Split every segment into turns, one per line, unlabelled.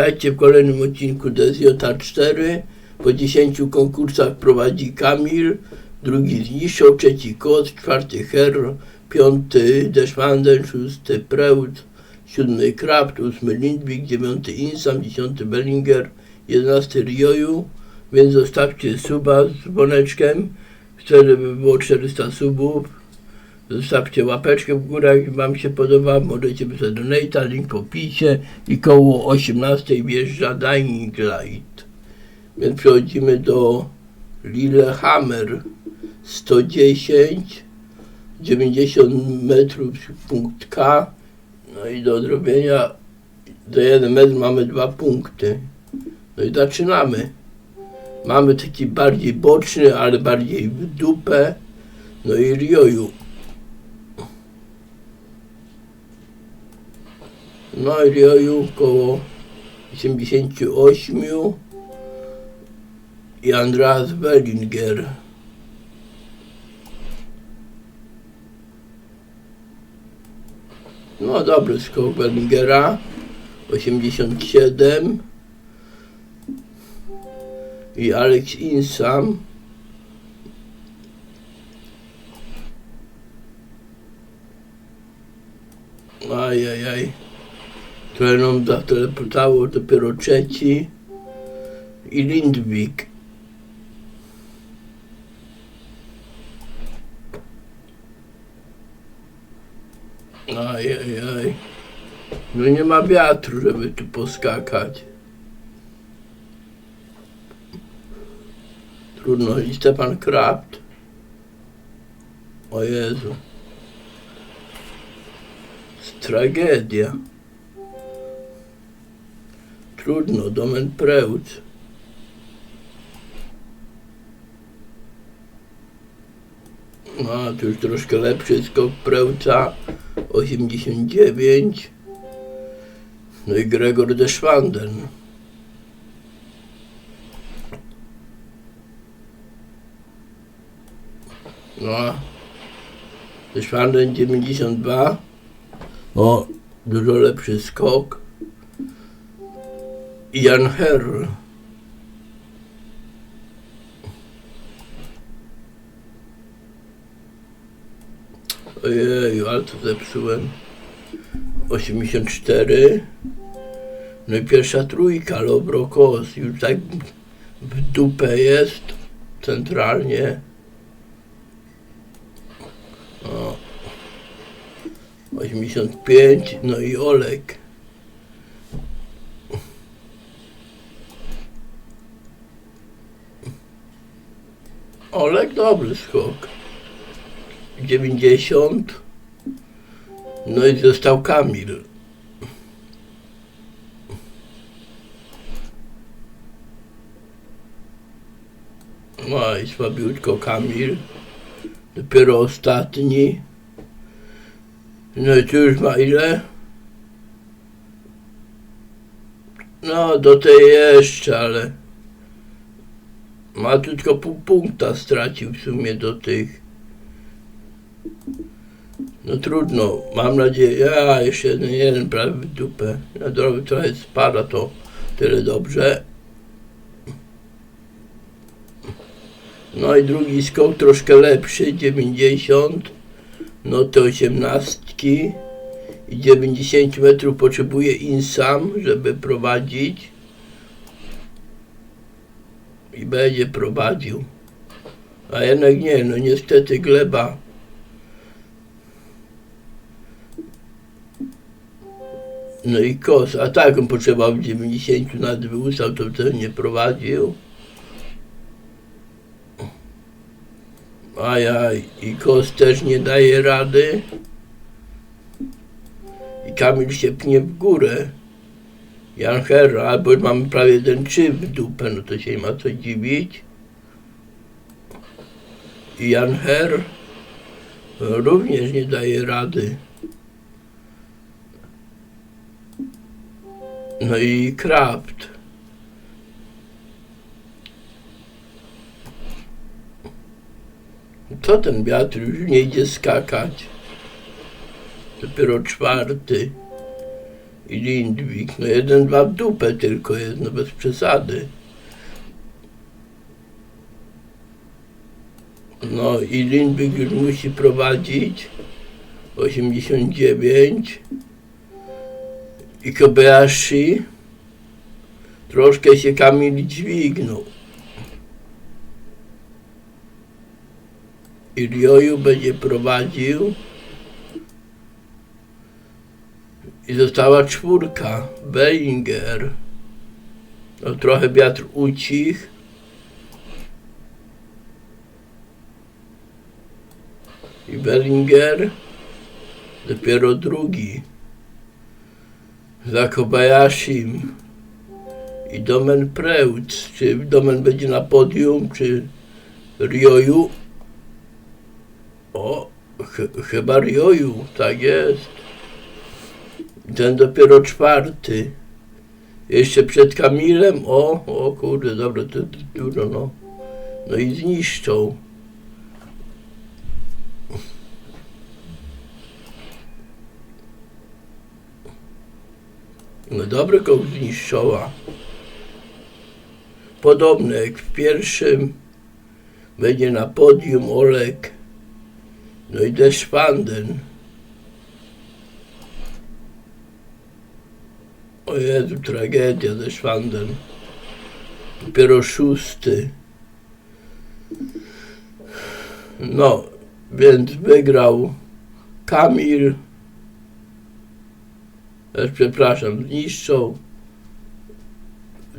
Witajcie w kolejnym odcinku Desjota 4. Po 10 konkursach prowadzi Kamil, drugi Zniszczą, trzeci Kot, czwarty Herr, piąty Deszmanden, szósty Preut, siódmy Kraft, ósmy Lindwig, dziewiąty Insam, dziesiąty Bellinger, jedenasty Rioju. Więc zostawcie suba z dzwoneczkiem. Chcę, żeby było 400 subów. Zostawcie łapeczkę w górę, jak wam się podoba. Możecie wysłać donata, link w opisie. I koło 18 wjeżdża Dying Light. Więc przechodzimy do Lillehammer 110 90 metrów punkt K. No i do odrobienia za jeden metr mamy dwa punkty. No i zaczynamy. Mamy taki bardziej boczny, ale bardziej w dupę. No i rioju. No i rioju koło 88 i Andreas Bellinger. No dobry skok Bellingera 87 i Alex Insam Ajajaj. Które nam zateleportało dopiero trzeci i Lindwik. Ajajaj. No nie ma wiatru, żeby tu poskakać. Trudno. I Stefan Kraft. O Jezu. Tragedia. Trudno, domen Prełc. No, tu już troszkę lepszy skok Prełca. 89. No i Gregor de Schwanden. No. De Schwanden 92. O, dużo lepszy skok. Jan Herr. Ojeju, ale to zepsułem. 84. No i pierwsza trójka, Lobrokos. Już tak w dupę jest. Centralnie. O. 85. No i Olek. Olek dobry skok. 90. No i został Kamil. No i słabiutko Kamil. Dopiero ostatni. No i tu już ma ile? No, do tej jeszcze, ale ma tu tylko pół punkta stracił w sumie do tych. No trudno, mam nadzieję, ja jeszcze jeden, jeden prawie w dupę. Na drogę trochę spada to tyle dobrze. No i drugi skok troszkę lepszy, 90. No to 18 i 90 metrów potrzebuje insam, żeby prowadzić i będzie prowadził. A jednak nie, no niestety gleba. No i kos, a tak on potrzebował 90 nad wyustał, to wtedy nie prowadził. Ajaj, i kos też nie daje rady. I Kamil się pnie w górę. Jan Herra, albo mamy prawie jeden trzy w dupę, no to się nie ma co dziwić. I Jan Her również nie daje rady. No i Kraft. Co ten wiatr już nie idzie skakać? Dopiero czwarty. I Lindwik. No jeden, dwa w dupę tylko jest, no bez przesady. No i Lindwik już musi prowadzić 89 i Kobayashi troszkę się Kamil dźwignął. I Ryoyu będzie prowadził i została czwórka. Bellinger. No trochę wiatr ucich i Bellinger. Dopiero drugi. Za Kobayashim i Domen Preutz. Czy Domen będzie na podium czy Ryoyu o ch- chyba Ryoyu tak jest ten dopiero czwarty. Jeszcze przed Kamilem, o, o kurde, dobra, to, dużo, no. No i zniszczą. No dobre koło zniszczała. Podobne jak w pierwszym. Będzie na podium Olek. No i Deszpanden. O Jezu, tragedia ze Szwandem. Dopiero szósty. No, więc wygrał Kamil. Przepraszam, zniszczą.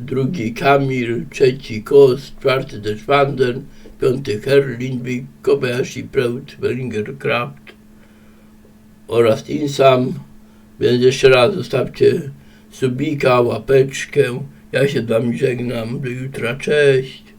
Drugi Kamil, trzeci Kos, czwarty też Wanden, piąty Herr, Lindwig, Kobayashi, Preut, Bellinger, Kraft oraz Insam. Więc jeszcze raz zostawcie subika, łapeczkę. Ja się z wami żegnam. Do jutra. Cześć.